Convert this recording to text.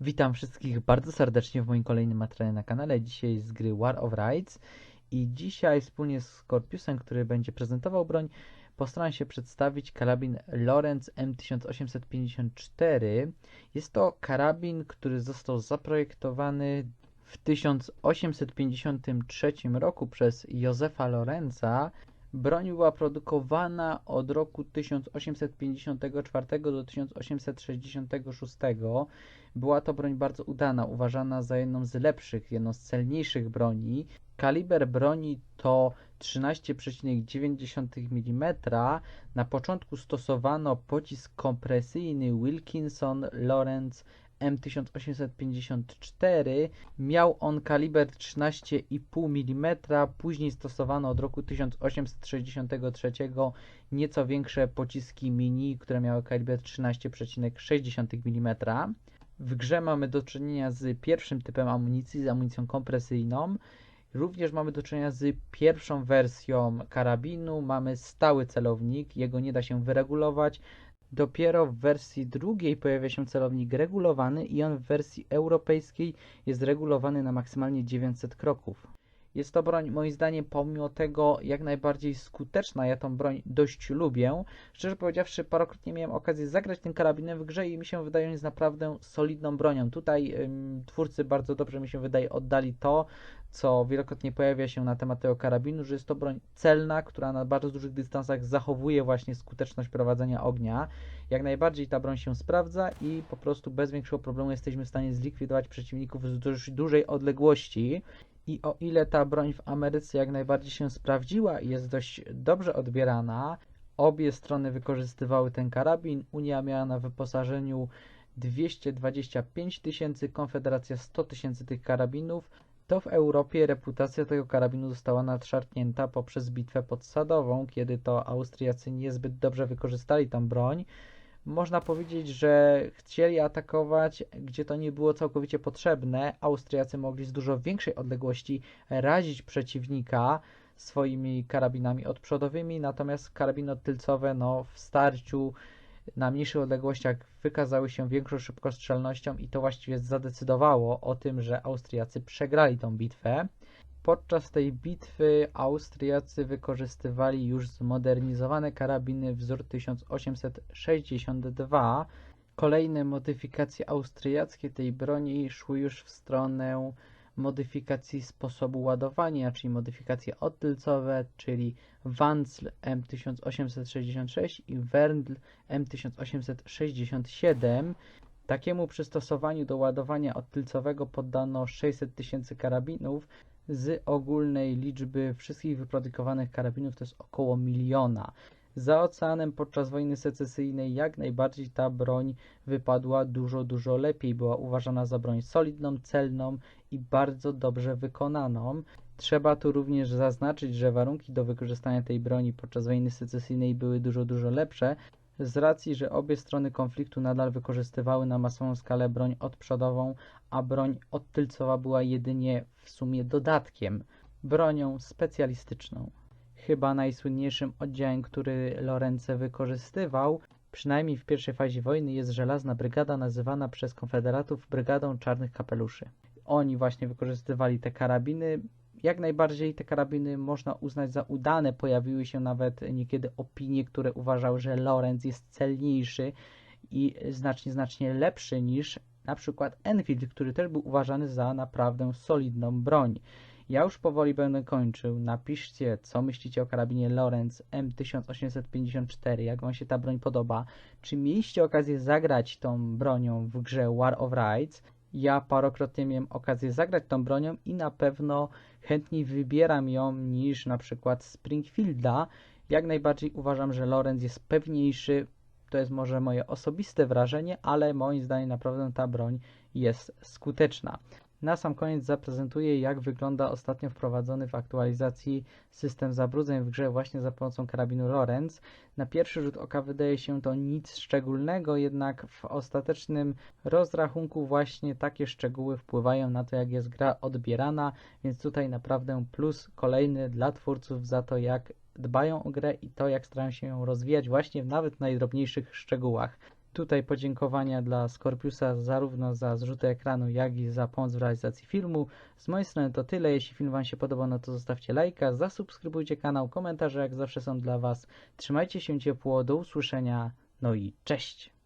Witam wszystkich bardzo serdecznie w moim kolejnym materiale na kanale. Dzisiaj z gry War of Rights i dzisiaj wspólnie z Scorpiusem, który będzie prezentował broń, postaram się przedstawić karabin Lorenz M1854. Jest to karabin, który został zaprojektowany w 1853 roku przez Józefa Lorenza. Broń była produkowana od roku 1854 do 1866. Była to broń bardzo udana, uważana za jedną z lepszych, jedną z celniejszych broni. Kaliber broni to 13,9 mm. Na początku stosowano pocisk kompresyjny Wilkinson Lawrence M1854. Miał on kaliber 13,5 mm. Później stosowano od roku 1863 nieco większe pociski mini, które miały kaliber 13,6 mm. W grze mamy do czynienia z pierwszym typem amunicji, z amunicją kompresyjną. Również mamy do czynienia z pierwszą wersją karabinu. Mamy stały celownik, jego nie da się wyregulować. Dopiero w wersji drugiej pojawia się celownik regulowany i on w wersji europejskiej jest regulowany na maksymalnie 900 kroków. Jest to broń moim zdaniem pomimo tego jak najbardziej skuteczna. Ja tą broń dość lubię. Szczerze powiedziawszy, parokrotnie miałem okazję zagrać tym karabinem w grze i mi się wydaje, że jest naprawdę solidną bronią. Tutaj ym, twórcy bardzo dobrze mi się wydaje oddali to, co wielokrotnie pojawia się na temat tego karabinu, że jest to broń celna, która na bardzo dużych dystansach zachowuje właśnie skuteczność prowadzenia ognia. Jak najbardziej ta broń się sprawdza i po prostu bez większego problemu jesteśmy w stanie zlikwidować przeciwników z dużej odległości. I o ile ta broń w Ameryce jak najbardziej się sprawdziła i jest dość dobrze odbierana, obie strony wykorzystywały ten karabin. Unia miała na wyposażeniu 225 tysięcy, Konfederacja 100 tysięcy tych karabinów, to w Europie reputacja tego karabinu została nadszarpnięta poprzez bitwę pod Sadową, kiedy to Austriacy niezbyt dobrze wykorzystali tą broń. Można powiedzieć, że chcieli atakować, gdzie to nie było całkowicie potrzebne. Austriacy mogli z dużo większej odległości razić przeciwnika swoimi karabinami odprzodowymi, natomiast karabiny odtylcowe no, w starciu na mniejszych odległościach wykazały się większą szybkostrzelnością i to właściwie zadecydowało o tym, że Austriacy przegrali tą bitwę. Podczas tej bitwy Austriacy wykorzystywali już zmodernizowane karabiny wzór 1862. Kolejne modyfikacje austriackie tej broni szły już w stronę modyfikacji sposobu ładowania, czyli modyfikacje odtylcowe, czyli Wanzl M1866 i Wernl M1867. Takiemu przystosowaniu do ładowania odtylcowego poddano 600 tysięcy karabinów. Z ogólnej liczby wszystkich wyprodukowanych karabinów to jest około miliona. Za oceanem podczas wojny secesyjnej jak najbardziej ta broń wypadła dużo, dużo lepiej. Była uważana za broń solidną, celną i bardzo dobrze wykonaną. Trzeba tu również zaznaczyć, że warunki do wykorzystania tej broni podczas wojny secesyjnej były dużo, dużo lepsze, z racji, że obie strony konfliktu nadal wykorzystywały na masową skalę broń odprzodową, a broń odtylcowa była jedynie w sumie dodatkiem, bronią specjalistyczną. Chyba najsłynniejszym oddziałem, który Lorence wykorzystywał, przynajmniej w pierwszej fazie wojny, jest żelazna brygada nazywana przez konfederatów Brygadą Czarnych Kapeluszy. Oni właśnie wykorzystywali te karabiny. Jak najbardziej te karabiny można uznać za udane. Pojawiły się nawet niekiedy opinie, które uważały, że Lorenz jest celniejszy i znacznie, znacznie lepszy niż na przykład Enfield, który też był uważany za naprawdę solidną broń. Ja już powoli będę kończył. Napiszcie, co myślicie o karabinie Lorenz M1854, jak Wam się ta broń podoba. Czy mieliście okazję zagrać tą bronią w grze War of Rights? Ja parokrotnie miałem okazję zagrać tą bronią i na pewno chętniej wybieram ją niż na przykład Springfielda. Jak najbardziej uważam, że Lorenz jest pewniejszy. To jest może moje osobiste wrażenie, ale moim zdaniem naprawdę ta broń jest skuteczna. Na sam koniec zaprezentuję, jak wygląda ostatnio wprowadzony w aktualizacji system zabrudzeń w grze właśnie za pomocą karabinu Lorenz. Na pierwszy rzut oka wydaje się to nic szczególnego, jednak w ostatecznym rozrachunku właśnie takie szczegóły wpływają na to, jak jest gra odbierana, więc tutaj naprawdę plus kolejny dla twórców za to, jak dbają o grę i to, jak starają się ją rozwijać właśnie w nawet najdrobniejszych szczegółach. Tutaj podziękowania dla Scorpiusa zarówno za zrzuty ekranu, jak i za pomoc w realizacji filmu. Z mojej strony to tyle. Jeśli film Wam się podobał, no to zostawcie lajka, zasubskrybujcie kanał, komentarze jak zawsze są dla Was. Trzymajcie się ciepło, do usłyszenia, no i cześć!